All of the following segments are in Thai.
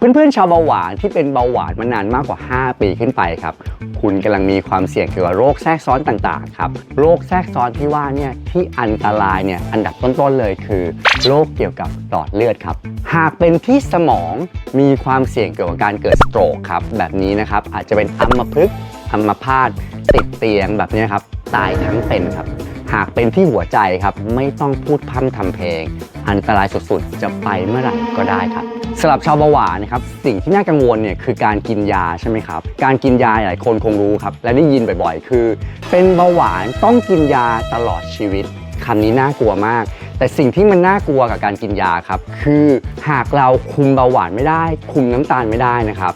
เพื่อนๆชาวเบาหวานที่เป็นเบาหวานมานานมากกว่า 5 ปีขึ้นไปครับ คุณกำลังมีความเสี่ยงเกี่ยวกับโรคแทรกซ้อนต่างๆครับ โรคแทรกซ้อนที่ว่าเนี่ยที่อันตรายเนี่ยอันดับต้นๆเลยคือ โรคเกี่ยวกับหลอดเลือดครับ หากเป็นที่สมองมีความเสี่ยงเกี่ยวกับการเกิดสโตรกครับแบบนี้นะครับอาจจะเป็นอัมพฤกษ์อัมพาตติดเตียงแบบนี้ครับตายทั้งเป็นครับ หากเป็นที่หัวใจครับ ไม่ต้องพูดพร่ำทำเพลง อันตรายสุดๆ จะไปเมื่อไหร่ก็ได้ครับสำหรับชาวเบาหวานนะครับสิ่งที่น่ากังวลเนี่ยคือการกินยาใช่ไหมครับการกินยาหลายคนคงรู้ครับและได้ยินบ่อยๆ คือ เป็นเบาหวานต้องกินยาตลอดชีวิตคำนี้น่ากลัวมาก แต่สิ่งที่มันน่ากลัวกับการกินยาครับ คือหากเราคุมเบาหวานไม่ได้ คุมน้ำตาลไม่ได้นะครับ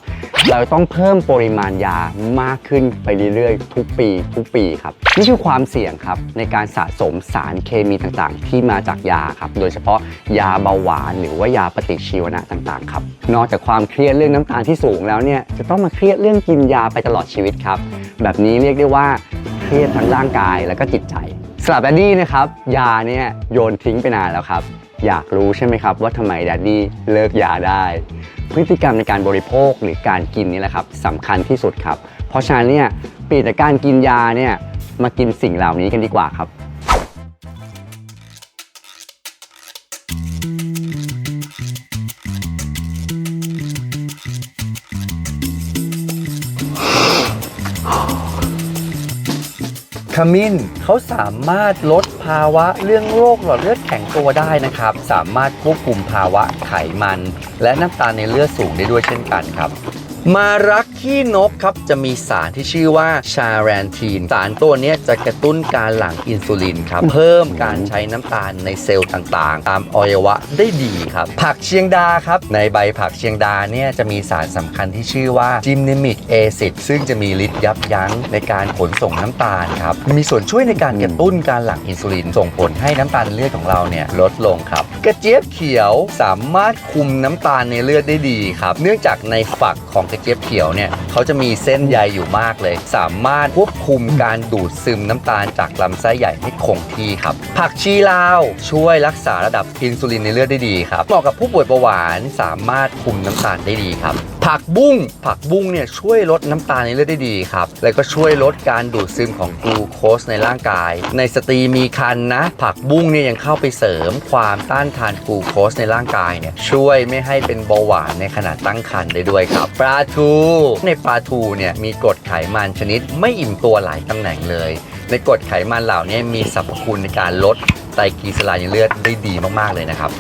เราต้องเพิ่มปริมาณยามากขึ้นไปเรื่อยๆ ทุกปีทุกปีครับนี่คือความเสี่ยงครับในการสะสมสารเคมีต่างๆ ที่มาจากยาครับ โดยเฉพาะยาเบาหวานหรือว่ายาปฏิชีวนะต่างๆครับนอกจากความเครียดเรื่องน้ำตาลที่สูงแล้วเนี่ยจะต้องมาเครียดเรื่องกินยาไปตลอดชีวิตครับแบบนี้เรียกได้ว่าเครียดทั้งร่างกายแล้วก็จิตใจ สำหรับแดดดี้นะครับยาเนี่ยโยนทิ้งไปนานแล้วครับ อยากรู้ใช่ไหมครับว่าทำไมแดดดี้เลิกยาได้ พฤติกรรมในการบริโภคหรือการกินนี่แหละครับสำคัญที่สุดครับ เพราะฉะนั้นเนี่ยปีจากการกินยาเนี่ยมากินสิ่งเหล่านี้กันดีกว่าครับ ขมิ้นเขาสามารถลดภาวะเรื่องโรคหลอดเลือดแข็งตัวได้นะครับ สามารถควบคุมภาวะไขมัน และน้ำตาลในเลือดสูงได้ด้วยเช่นกันครับ มารักขี้นกครับจะมีสารที่ชื่อว่าชาแรนทีน สารตัวเนี้ยจะกระตุ้นการหลั่งอินซูลินครับ เพิ่มการใช้น้ำตาลในเซลล์ต่างๆ ตามอวัยวะได้ดีครับ ผักเชียงดาครับ ในใบผักเชียงดาเนี่ยจะมีสารสำคัญที่ชื่อว่าจิมเนมิกเอซิดซึ่งจะมีฤทธิ์ยับยั้งในการขนส่งน้ำตาลครับ มีส่วนช่วยในการกระตุ้นการหลั่งอินซูลิน ส่งผลให้น้ำตาลในเลือดของเราเนี่ยลดลงครับ กระเจี๊ยบเขียวสามารถคุมน้ำตาลในเลือดได้ดีครับ เนื่องจากในฝักของกระเจี๊ยบเขียวเนี่ยเขาจะมีเส้นใยอยู่มากเลย สามารถควบคุมการดูดซึมน้ำตาลจากลำไส้ใหญ่ให้คงที่ครับ ผักชีลาวช่วยรักษาระดับอินซูลินในเลือดได้ดีครับเหมาะกับผู้ป่วยเบาหวานสามารถคุมน้ำตาลได้ดีครับผักบุ้งผักบุ้งเนี่ยช่วยลดน้ำตาลในเลือดได้ดีครับ แล้วก็ช่วยลดการดูดซึมของกลูโคสในร่างกาย ในสตรีมีครรภ์นะ ผักบุ้งเนี่ยยังเข้าไปเสริมความต้านทานกลูโคสในร่างกายเนี่ยช่วยไม่ให้เป็นเบาหวานในขณะตั้งครรภ์ได้ด้วยครับปลาทู ในปลาทูเนี่ยมีกรดไขมันชนิดไม่อิ่มตัวหลายตำแหน่งเลย ในกรดไขมันเหล่านี้มีสรรพคุณในการลด ไตรกลีเซอไรด์ในเลือดได้ดีมากๆเลยนะครับ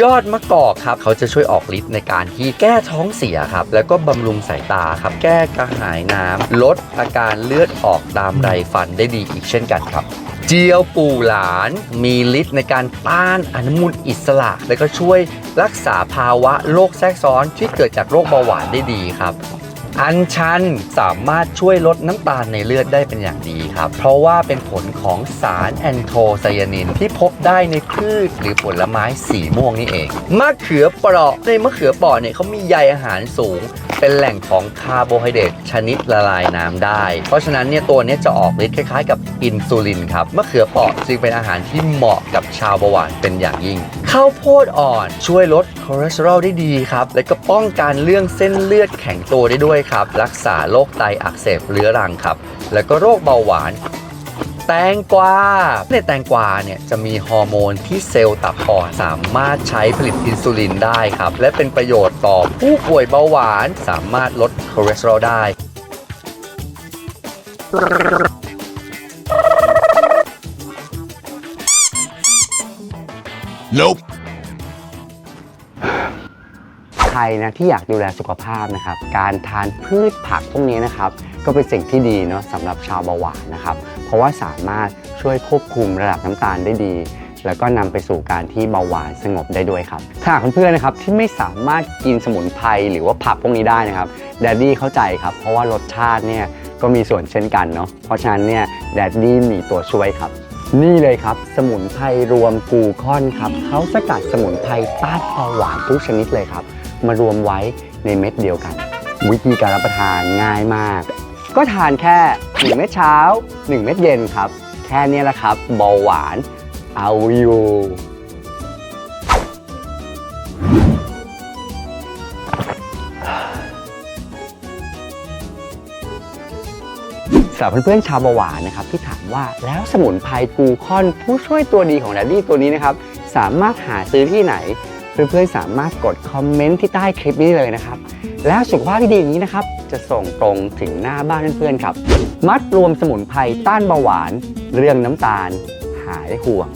ยอดมะกอกครับเขาจะช่วยออกฤทธิ์ในการที่แก้ท้องเสียครับ แล้วก็บำรุงสายตาครับ แก้กระหายน้ำลดอาการเลือดออกตามไรฟันได้ดีอีกเช่นกันครับเจียวปูหลานมีฤทธิ์ในการต้านอนุมูลอิสระ และก็ช่วยรักษาภาวะโรคแทรกซ้อนที่เกิดจากโรคเบาหวานได้ดีครับ อัญชันสามารถช่วยลดน้ำตาลในเลือดได้เป็นอย่างดีครับ เพราะว่าเป็นผลของสารแอนโทไซยานิน ที่พบได้ในพืชหรือผลไม้สีม่วงนี่เองมะเขือเปราะในมะเขือเปราะเนี่ยเขามีใยอาหารสูง เป็นแหล่งของคาร์โบไฮเดรตชนิดละลายน้ำได้ เพราะฉะนั้นเนี่ยตัวนี้จะออกฤทธิ์คล้ายๆ กับอินซูลินครับมะเขือเปราะจึงเป็นอาหารที่เหมาะกับชาวเบาหวานเป็นอย่างยิ่ง ข้าวโพดอ่อนช่วยลดคอเลสเตอรอลได้ดีครับ และก็ป้องกันเรื่องเส้นเลือดแข็งตัวได้ด้วยครับ รักษาโรคไตอักเสบเรื้อรังครับ แล้วก็โรคเบาหวาน แตงกวาในแตงกวาเนี่ยจะมีฮอร์โมนที่เซลล์ตับอ่อนสามารถใช้ผลิตอินซูลินได้ครับ และเป็นประโยชน์ต่อผู้ป่วยเบาหวานสามารถลดคอเลสเตอรอลได้ Nope. ใครนะที่อยากดูแลสุขภาพนะครับ การทานพืชผักพวกนี้นะครับ ก็เป็นสิ่งที่ดีเนาะสำหรับชาวเบาหวานนะครับ เพราะว่าสามารถช่วยควบคุมระดับน้ำตาลได้ดี แล้วก็นำไปสู่การที่เบาหวานสงบได้ด้วยครับ ถ้าหากเพื่อนๆนะครับที่ไม่สามารถกินสมุนไพรหรือว่าผักพวกนี้ได้นะครับแดดดี้เข้าใจครับ เพราะว่ารสชาติเนี่ยก็มีส่วนเช่นกันเนาะเพราะฉะนั้นเนี่ยแดดดี้มีตัวช่วยครับนี่เลยครับ สมุนไพรรวมกูคอนครับเขาสกัดสมุนไพรต้านเบาหวานทุกชนิดเลยครับ มารวมไว้ในเม็ดเดียวกัน วิธีการรับประทานง่ายมาก ก็ทานแค่ 1 เม็ดเช้า 1 เม็ดเย็นครับ แค่นี้แหละครับเบาหวานเอาอยู่สำหรับเพื่อนๆชาวเบาหวานนะครับที่ถามว่าแล้วสมุนไพรกูคอนผู้ช่วยตัวดีของแดดดี้ตัวนี้นะครับ สามารถหาซื้อที่ไหน เพื่อนๆสามารถกดคอมเมนต์ที่ใต้คลิปนี้เลยนะครับ แล้วสุขภาพที่ดีอย่างนี้นะครับ จะส่งตรงถึงหน้าบ้านเพื่อนๆครับ มัดรวมสมุนไพรต้านเบาหวาน เรื่องน้ำตาล หายห่วง